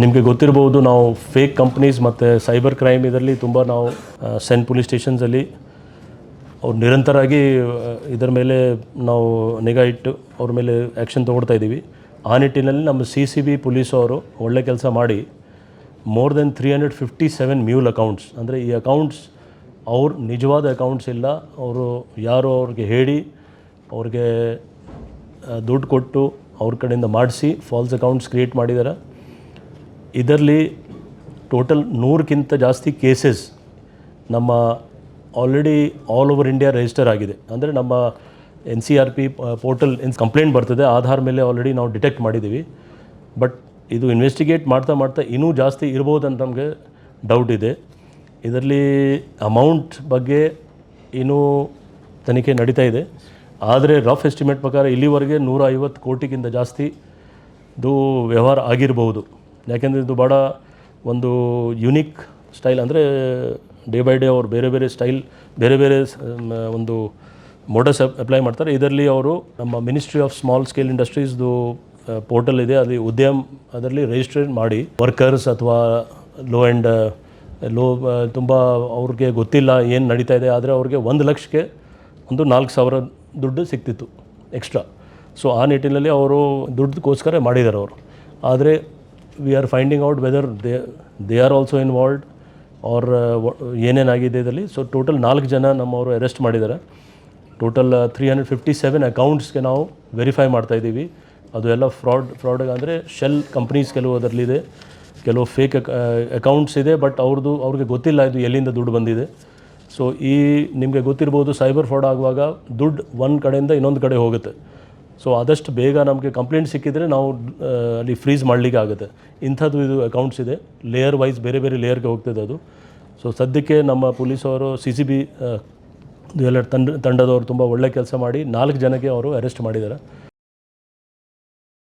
ನಿಮಗೆ ಗೊತ್ತಿರ್ಬೋದು ನಾವು ಫೇಕ್ ಕಂಪ್ನೀಸ್ ಮತ್ತು ಸೈಬರ್ ಕ್ರೈಮ್ ಇದರಲ್ಲಿ ತುಂಬ ನಾವು ಸೆನ್ ಪೊಲೀಸ್ ಸ್ಟೇಷನ್ಸಲ್ಲಿ ಅವ್ರು ನಿರಂತರವಾಗಿ ಇದರ ಮೇಲೆ ನಾವು ನಿಗಾ ಇಟ್ಟು ಅವ್ರ ಮೇಲೆ ಆ್ಯಕ್ಷನ್ ತೊಗೊಳ್ತಾ ಇದ್ದೀವಿ. ಆ ನಿಟ್ಟಿನಲ್ಲಿ ನಮ್ಮ ಸಿ ಸಿ ಬಿ ಪೊಲೀಸ್ ಅವರು ಒಳ್ಳೆ ಕೆಲಸ ಮಾಡಿ more than three hundred fifty seven mule accounts ಅಂದರೆ ಈ ಅಕೌಂಟ್ಸ್ ಅವ್ರ ನಿಜವಾದ ಅಕೌಂಟ್ಸ್ ಇಲ್ಲ, ಅವರು ಯಾರು ಅವ್ರಿಗೆ ಹೇಳಿ ಅವ್ರಿಗೆ ದುಡ್ಡು ಕೊಟ್ಟು ಅವ್ರ ಕಡೆಯಿಂದ ಮಾಡಿಸಿ ಫಾಲ್ಸ್ ಅಕೌಂಟ್ಸ್ ಕ್ರಿಯೇಟ್ ಮಾಡಿದ್ದಾರೆ ಇದರಲ್ಲಿ ಟೋಟಲ್ ನೂರಕ್ಕಿಂತ ಜಾಸ್ತಿ ಕೇಸಸ್ ನಮ್ಮ already all over India register ಆಗಿದೆ. ಅಂದರೆ ನಮ್ಮ N C R P portal ಏನು ಕಂಪ್ಲೇಂಟ್ ಬರ್ತದೆ, ಆಧಾರ್ ಮೇಲೆ ಆಲ್ರೆಡಿ ನಾವು ಡಿಟೆಕ್ಟ್ ಮಾಡಿದ್ದೀವಿ. ಬಟ್ ಇದು ಇನ್ವೆಸ್ಟಿಗೇಟ್ ಮಾಡ್ತಾ ಮಾಡ್ತಾ ಇನ್ನೂ ಜಾಸ್ತಿ ಇರ್ಬೋದು ಅಂತ ನಮಗೆ ಡೌಟ್ ಇದೆ. ಇದರಲ್ಲಿ ಅಮೌಂಟ್ ಬಗ್ಗೆ ಇನ್ನೂ ತನಿಖೆ ನಡೀತಾ ಇದೆ. ಆದರೆ ರಫ್ ಎಸ್ಟಿಮೇಟ್ ಪ್ರಕಾರ ಇಲ್ಲಿವರೆಗೆ ನೂರ ಐವತ್ತು ಕೋಟಿಗಿಂತ ಜಾಸ್ತಿ ದು ವ್ಯವಹಾರ ಆಗಿರಬಹುದು ಯಾಕೆಂದರೆ ಇದು ಭಾಳ ಒಂದು ಯುನಿಕ್ ಸ್ಟೈಲ್ ಅಂದರೆ ಡೇ ಬೈ ಡೇ ಅವರು ಬೇರೆ ಬೇರೆ ಸ್ಟೈಲ್ ಬೇರೆ ಬೇರೆ ಒಂದು ಮೋಡಸ್ ಅಪ್ಲೈ ಮಾಡ್ತಾರೆ. ಇದರಲ್ಲಿ ಅವರು ನಮ್ಮ ಮಿನಿಸ್ಟ್ರಿ ಆಫ್ ಸ್ಮಾಲ್ ಸ್ಕೇಲ್ ಇಂಡಸ್ಟ್ರೀಸ್ದು ಪೋರ್ಟಲ್ ಇದೆ. ಅಲ್ಲಿ ಉದ್ಯಮ ಅದರಲ್ಲಿ ರಿಜಿಸ್ಟ್ರೇಟ್ ಮಾಡಿ ವರ್ಕರ್ಸ್ ಅಥವಾ ಲೋ ಆ್ಯಂಡ್ ಲೋ ತುಂಬ ಅವ್ರಿಗೆ ಗೊತ್ತಿಲ್ಲ ಏನು ನಡೀತಾ ಇದೆ, ಆದರೆ ಅವ್ರಿಗೆ ಒಂದು ಲಕ್ಷಕ್ಕೆ ಒಂದು ನಾಲ್ಕು ಸಾವಿರ ದುಡ್ಡು ಸಿಕ್ತಿತ್ತು ಎಕ್ಸ್ಟ್ರಾ ಸೊ ಆ ನಿಟ್ಟಿನಲ್ಲಿ ಅವರು ದುಡ್ಡುಗೋಸ್ಕರ ಮಾಡಿದ್ದಾರೆ ಅವರು. ಆದರೆ we are finding out whether they they are also involved ಅವ್ರ ಏನೇನಾಗಿದೆ ಇದರಲ್ಲಿ. ಸೊ ಟೋಟಲ್ ನಾಲ್ಕು ಜನ ನಮ್ಮವರು ಅರೆಸ್ಟ್ ಮಾಡಿದ್ದಾರೆ. Total three hundred fifty seven ಅಕೌಂಟ್ಸ್ಗೆ ನಾವು ವೆರಿಫೈ ಮಾಡ್ತಾ ಇದ್ದೀವಿ. ಅದು ಎಲ್ಲ ಫ್ರಾಡ್ ಫ್ರಾಡ್ ಅಂದರೆ ಶೆಲ್ ಕಂಪ್ನೀಸ್ ಕೆಲವು ಅದರಲ್ಲಿದೆ ಕೆಲವು ಫೇಕ್ ಅಕೌಂಟ್ಸ್ ಇದೆ ಬಟ್ ಅವ್ರದ್ದು ಅವ್ರಿಗೆ ಗೊತ್ತಿಲ್ಲ ಇದು ಎಲ್ಲಿಂದ ದುಡ್ಡು ಬಂದಿದೆ. ಸೊ ಈ ನಿಮಗೆ ಗೊತ್ತಿರ್ಬೋದು ಸೈಬರ್ ಫ್ರಾಡ್ ಆಗುವಾಗ ದುಡ್ಡು ಒಂದು ಕಡೆಯಿಂದ ಇನ್ನೊಂದು ಕಡೆ ಹೋಗುತ್ತೆ. ಸೊ ಆದಷ್ಟು ಬೇಗ ನಮಗೆ ಕಂಪ್ಲೇಂಟ್ ಸಿಕ್ಕಿದರೆ ನಾವು ಅಲ್ಲಿ ಫ್ರೀಸ್ ಮಾಡಲಿಕ್ಕೆ ಆಗುತ್ತೆ. ಇಂಥದ್ದು ಇದು ಅಕೌಂಟ್ಸ್ ಇದೆ. ಲೇಯರ್ ವೈಸ್ ಬೇರೆ ಬೇರೆ ಲೇಯರ್ಗೆ ಹೋಗ್ತದೆ ಅದು. ಸೊ ಸದ್ಯಕ್ಕೆ ನಮ್ಮ ಪೊಲೀಸವರು ಸಿ ಸಿ ಬಿ ಎಲ್ಲ ತಂಡ, ತಂಡದವರು ತುಂಬ ಒಳ್ಳೆ ಕೆಲಸ ಮಾಡಿ ನಾಲ್ಕು ಜನಕ್ಕೆ ಅವರು ಅರೆಸ್ಟ್ ಮಾಡಿದ್ದಾರೆ.